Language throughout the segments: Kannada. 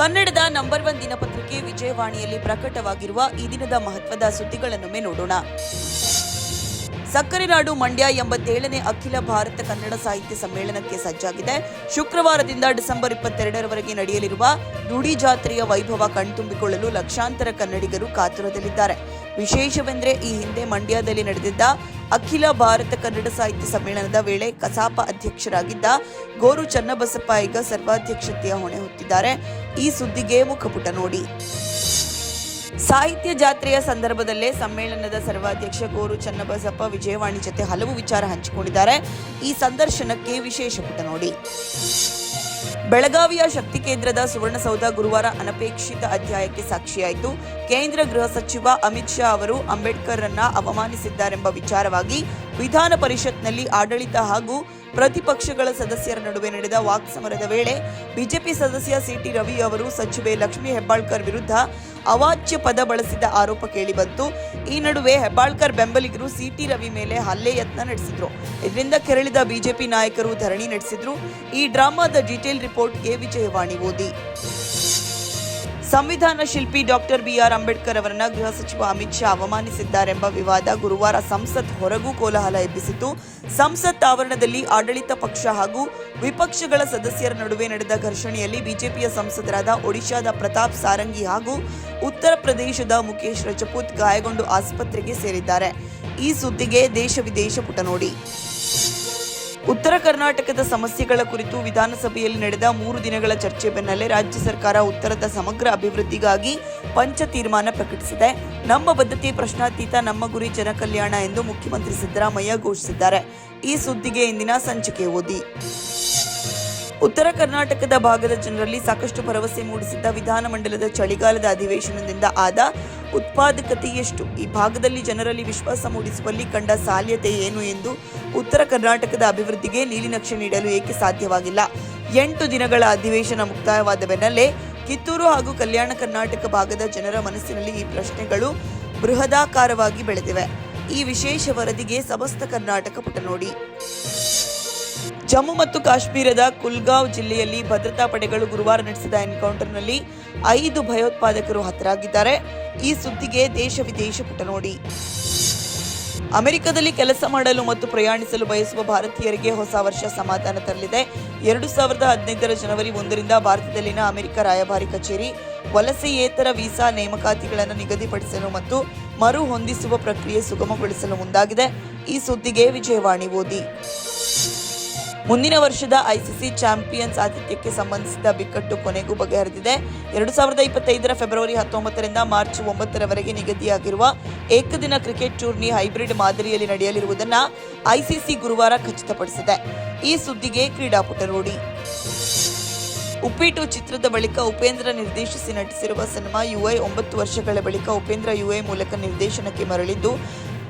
ಕನ್ನಡದ ನಂಬರ್ ಒನ್ ದಿನಪತ್ರಿಕೆ ವಿಜಯವಾಣಿಯಲ್ಲಿ ಪ್ರಕಟವಾಗಿರುವ ಈ ದಿನದ ಮಹತ್ವದ ಸುದ್ದಿಗಳನ್ನೊಮ್ಮೆ ನೋಡೋಣ. ಸಕ್ಕರೆ ನಾಡು ಮಂಡ್ಯ ಎಂಬತ್ತೇಳನೇ ಅಖಿಲ ಭಾರತ ಕನ್ನಡ ಸಾಹಿತ್ಯ ಸಮ್ಮೇಳನಕ್ಕೆ ಸಜ್ಜಾಗಿದೆ. ಶುಕ್ರವಾರದಿಂದ ಡಿಸೆಂಬರ್ ಇಪ್ಪತ್ತೆರಡರವರೆಗೆ ನಡೆಯಲಿರುವ ನುಡಿ ಜಾತ್ರೆಯ ವೈಭವ ಕಣ್ತುಂಬಿಕೊಳ್ಳಲು ಲಕ್ಷಾಂತರ ಕನ್ನಡಿಗರು ಕಾತುರದಲ್ಲಿದ್ದಾರೆ. ವಿಶೇಷವೆಂದರೆ ಈ ಹಿಂದೆ ಮಂಡ್ಯದಲ್ಲಿ ನಡೆದಿದ್ದ ಅಖಿಲ ಭಾರತ ಕನ್ನಡ ಸಾಹಿತ್ಯ ಸಮ್ಮೇಳನದ ವೇಳೆ ಕಸಾಪ ಅಧ್ಯಕ್ಷರಾಗಿದ್ದ ಗೋರು ಚನ್ನಬಸಪ್ಪ ಈಗ ಸರ್ವಾಧ್ಯಕ್ಷತೆಯ ಹೊಣೆ ಹೊತ್ತಿದ್ದಾರೆ. ಈ ಸುದ್ದಿಗೆ ಮುಖಪುಟ ನೋಡಿ. ಸಾಹಿತ್ಯ ಜಾತ್ರೆಯ ಸಂದರ್ಭದಲ್ಲೇ ಸಮ್ಮೇಳನದ ಸರ್ವಾಧ್ಯಕ್ಷ ಗೋರು ಚನ್ನಬಸಪ್ಪ ವಿಜಯವಾಣಿ ಜೊತೆ ಹಲವು ವಿಚಾರ ಹಂಚಿಕೊಂಡಿದ್ದಾರೆ. ಈ ಸಂದರ್ಶನಕ್ಕೆ ವಿಶೇಷ ಪುಟ ನೋಡಿ. ಬೆಳಗಾವಿಯ ಶಕ್ತಿ ಕೇಂದ್ರದ ಸುವರ್ಣಸೌಧ ಗುರುವಾರ ಅನಪೇಕ್ಷಿತ ಅಧ್ಯಾಯಕ್ಕೆ ಸಾಕ್ಷಿಯಾಯಿತು. ಕೇಂದ್ರ ಗೃಹ ಸಚಿವ ಅಮಿತ್ ಶಾ ಅವರು ಅಂಬೇಡ್ಕರ್ ಅನ್ನ ಅವಮಾನಿಸಿದ್ದಾರೆಂಬ ವಿಚಾರವಾಗಿ ವಿಧಾನ ಪರಿಷತ್ನಲ್ಲಿ ಆಡಳಿತ ಹಾಗೂ ಪ್ರತಿಪಕ್ಷಗಳ ಸದಸ್ಯರ ನಡುವೆ ನಡೆದ ವಾಕ್ಸಮರದ ವೇಳೆ ಬಿಜೆಪಿ ಸದಸ್ಯ ಸಿಟಿ ರವಿ ಅವರು ಸಚಿವೆ ಲಕ್ಷ್ಮೀ ಹೆಬ್ಬಾಳ್ಕರ್ ವಿರುದ್ಧ ಅವಾಚ್ಯ ಪದ ಬಳಸಿದ ಆರೋಪ ಕೇಳಿಬಂತು ಈ ನಡುವೆ ಹೆಬ್ಬಾಳ್ಕರ್ ಬೆಂಬಲಿಗರು ಸಿಟಿ ರವಿ ಮೇಲೆ ಹಲ್ಲೆ ಯತ್ನ ನಡೆಸಿದ್ರು. ಇದರಿಂದ ಕೆರಳಿದ ಬಿಜೆಪಿ ನಾಯಕರು ಧರಣಿ ನಡೆಸಿದ್ರು. ಈ ಡ್ರಾಮಾದ ಡೀಟೇಲ್ ರಿಪೋರ್ಟ್ಗೆ ವಿಜಯವಾಣಿ ಓದಿ. ಸಂವಿಧಾನ ಶಿಲ್ಪಿ ಡಾಕ್ಟರ್ ಬಿಆರ್ ಅಂಬೇಡ್ಕರ್ ಅವರನ್ನ ಗೃಹ ಸಚಿವ ಅಮಿತ್ ಶಾ ಅವಮಾನಿಸಿದ್ದಾರೆಂಬ ವಿವಾದ ಗುರುವಾರ ಸಂಸತ್ ಹೊರಗೂ ಕೋಲಾಹಲ ಎಬ್ಬಿಸಿತು ಸಂಸತ್ ಆವರಣದಲ್ಲಿ ಆಡಳಿತ ಪಕ್ಷ ಹಾಗೂ ವಿಪಕ್ಷಗಳ ಸದಸ್ಯರ ನಡುವೆ ನಡೆದ ಘರ್ಷಣೆಯಲ್ಲಿ ಬಿಜೆಪಿಯ ಸಂಸದರಾದ ಒಡಿಶಾದ ಪ್ರತಾಪ್ ಸಾರಂಗಿ ಹಾಗೂ ಉತ್ತರ ಪ್ರದೇಶದ ಮುಖೇಶ್ ರಜಪೂತ್ ಗಾಯಗೊಂಡು ಆಸ್ಪತ್ರೆಗೆ ಸೇರಿದ್ದಾರೆ. ಈ ಸುದ್ದಿಗೆ ದೇಶ ವಿದೇಶ ಪುಟ ನೋಡಿ ಉತ್ತರ ಕರ್ನಾಟಕದ ಸಮಸ್ಯೆಗಳ ಕುರಿತು ವಿಧಾನಸಭೆಯಲ್ಲಿ ನಡೆದ ಮೂರು ದಿನಗಳ ಚರ್ಚೆ ಬೆನ್ನಲ್ಲೇ ರಾಜ್ಯ ಸರ್ಕಾರ ಉತ್ತರದ ಸಮಗ್ರ ಅಭಿವೃದ್ಧಿಗಾಗಿ ಪಂಚ ತೀರ್ಮಾನ ಪ್ರಕಟಿಸಿದೆ. ನಮ್ಮ ಬದ್ಧತೆ ಪ್ರಶ್ನಾತೀತ, ನಮ್ಮ ಗುರಿ ಜನಕಲ್ಯಾಣ ಎಂದು ಮುಖ್ಯಮಂತ್ರಿ ಸಿದ್ದರಾಮಯ್ಯ ಘೋಷಿಸಿದ್ದಾರೆ. ಈ ಸುದ್ದಿಗೆ ಇಂದಿನ ಸಂಚಿಕೆ ಓದಿ. ಉತ್ತರ ಕರ್ನಾಟಕದ ಭಾಗದ ಜನರಲ್ಲಿ ಸಾಕಷ್ಟು ಭರವಸೆ ಮೂಡಿಸಿದ್ದ ವಿಧಾನಮಂಡಲದ ಚಳಿಗಾಲದ ಅಧಿವೇಶನದಿಂದ ಆದ ಉತ್ಪಾದಕತೆ ಎಷ್ಟು ಈ ಭಾಗದಲ್ಲಿ ಜನರಲ್ಲಿ ವಿಶ್ವಾಸ ಮೂಡಿಸುವಲ್ಲಿ ಕಂಡ ಸಾಲ್ಯತೆ ಏನು ಎಂದು ಉತ್ತರ ಕರ್ನಾಟಕದ ಅಭಿವೃದ್ಧಿಗೆ ನೀಲಿನಕ್ಷೆ ನೀಡಲು ಏಕೆ ಸಾಧ್ಯವಾಗಿಲ್ಲ? ಎಂಟು ದಿನಗಳ ಅಧಿವೇಶನ ಮುಕ್ತಾಯವಾದ ಬೆನ್ನಲ್ಲೇ ಕಿತ್ತೂರು ಹಾಗೂ ಕಲ್ಯಾಣ ಕರ್ನಾಟಕ ಭಾಗದ ಜನರ ಮನಸ್ಸಿನಲ್ಲಿ ಈ ಪ್ರಶ್ನೆಗಳು ಬೃಹದಾಕಾರವಾಗಿ ಬೆಳೆದಿವೆ. ಈ ವಿಶೇಷ ವರದಿಗೆ ಸಮಸ್ತ ಕರ್ನಾಟಕ ಪುಟ ನೋಡಿ. ಜಮ್ಮು ಮತ್ತು ಕಾಶ್ಮೀರದ ಕುಲ್ಗಾಂವ್ ಜಿಲ್ಲೆಯಲ್ಲಿ ಭದ್ರತಾ ಪಡೆಗಳು ಗುರುವಾರ ನಡೆಸಿದ ಎನ್ಕೌಂಟರ್ನಲ್ಲಿ ಐದು ಭಯೋತ್ಪಾದಕರು ಹತರಾಗಿದ್ದಾರೆ. ಈ ಸುದ್ದಿಗೆ ದೇಶ ವಿದೇಶ ಪುಟ ನೋಡಿ. ಅಮೆರಿಕದಲ್ಲಿ ಕೆಲಸ ಮಾಡಲು ಮತ್ತು ಪ್ರಯಾಣಿಸಲು ಬಯಸುವ ಭಾರತೀಯರಿಗೆ ಹೊಸ ವರ್ಷ ಸಮಾಧಾನ ತರಲಿದೆ. ಎರಡು ಸಾವಿರದ ಹದಿನೈದರ ಜನವರಿ ಒಂದರಿಂದ ಭಾರತದಲ್ಲಿನ ಅಮೆರಿಕ ರಾಯಭಾರಿ ಕಚೇರಿ, ವಲಸೆಯೇತರ ವೀಸಾ ನೇಮಕಾತಿಗಳನ್ನು ನಿಗದಿಪಡಿಸಲು ಮತ್ತು ಮರು ಹೊಂದಿಸುವ ಪ್ರಕ್ರಿಯೆ ಸುಗಮಗೊಳಿಸಲು ಮುಂದಾಗಿದೆ. ಈ ಸುದ್ದಿಗೆ ವಿಜಯವಾಣಿ ಓದಿ. ಮುಂದಿನ ವರ್ಷದ ಐಸಿಸಿ ಚಾಂಪಿಯನ್ಸ್ ಆತಿಥ್ಯಕ್ಕೆ ಸಂಬಂಧಿಸಿದ ಬಿಕ್ಕಟ್ಟು ಕೊನೆಗೂ ಬಗೆಹರಿದಿದೆ. ಎರಡು ಸಾವಿರದ ಇಪ್ಪತ್ತೈದರ ಫೆಬ್ರವರಿ ಹತ್ತೊಂಬತ್ತರಿಂದ ಮಾರ್ಚ್ ಒಂಬತ್ತರವರೆಗೆ ನಿಗದಿಯಾಗಿರುವ ಏಕದಿನ ಕ್ರಿಕೆಟ್ ಟೂರ್ನಿ ಹೈಬ್ರಿಡ್ ಮಾದರಿಯಲ್ಲಿ ನಡೆಯಲಿರುವುದನ್ನು ಐಸಿಸಿ ಗುರುವಾರ ಖಚಿತಪಡಿಸಿದೆ. ಈ ಸುದ್ದಿಗೆ ಕ್ರೀಡಾಪುಟ ನೋಡಿ ಉಪ್ಪಿಟ್ಟು ಚಿತ್ರದ ಬಳಿಕ ಉಪೇಂದ್ರ ನಿರ್ದೇಶಿಸಿ ನಟಿಸಿರುವ ಸಿನಿಮಾ ಯುಐ ಒಂಬತ್ತು ವರ್ಷಗಳ ಬಳಿಕ ಉಪೇಂದ್ರ ಯುಐ ಮೂಲಕ ನಿರ್ದೇಶನಕ್ಕೆ ಮರಳಿದ್ದು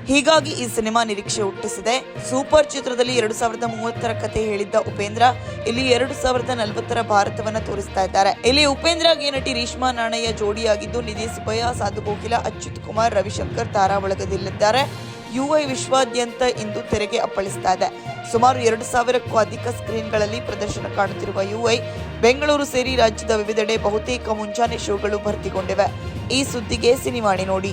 ಹೀಗಾಗಿ ಈ ಸಿನಿಮಾ ನಿರೀಕ್ಷೆ ಹುಟ್ಟಿಸಿದೆ. ಸೂಪರ್ ಚಿತ್ರದಲ್ಲಿ ಎರಡು ಸಾವಿರದ ಮೂವತ್ತರ ಕತೆ ಹೇಳಿದ್ದ ಉಪೇಂದ್ರ ಇಲ್ಲಿ ಎರಡು ಸಾವಿರದ ನಲವತ್ತರ ಭಾರತವನ್ನ ತೋರಿಸ್ತಾ ಇದ್ದಾರೆ. ಇಲ್ಲಿ ಉಪೇಂದ್ರ ಗೆ ನಟಿ ರೇಷ್ಮಾ ನಾಣಯ್ಯ ಜೋಡಿಯಾಗಿದ್ದು, ನಿಧಿ ಸುಬ್ಬಯ್ಯ, ಸಾಧು ಕೋಕಿಲ, ಅಚ್ಯುತ್ ಕುಮಾರ್, ರವಿಶಂಕರ್ ತಾರಾ ಒಳಗದಲ್ಲಿದ್ದಾರೆ. ಯುಐ ವಿಶ್ವಾದ್ಯಂತ ಇಂದು ತೆರೆಗೆ ಅಪ್ಪಳಿಸ್ತಾ ಇದೆ. ಸುಮಾರು ಎರಡು ಸಾವಿರಕ್ಕೂ ಅಧಿಕ ಸ್ಕ್ರೀನ್ಗಳಲ್ಲಿ ಪ್ರದರ್ಶನ ಕಾಣುತ್ತಿರುವ ಯುಐ ಬೆಂಗಳೂರು ಸೇರಿ ರಾಜ್ಯದ ವಿವಿಧೆಡೆ ಬಹುತೇಕ ಮುಂಜಾನೆ ಶೋಗಳು ಭರ್ತಿಗೊಂಡಿವೆ. ಈ ಸುದ್ದಿಗೆ ಸಿನಿಮಾಣಿ ನೋಡಿ.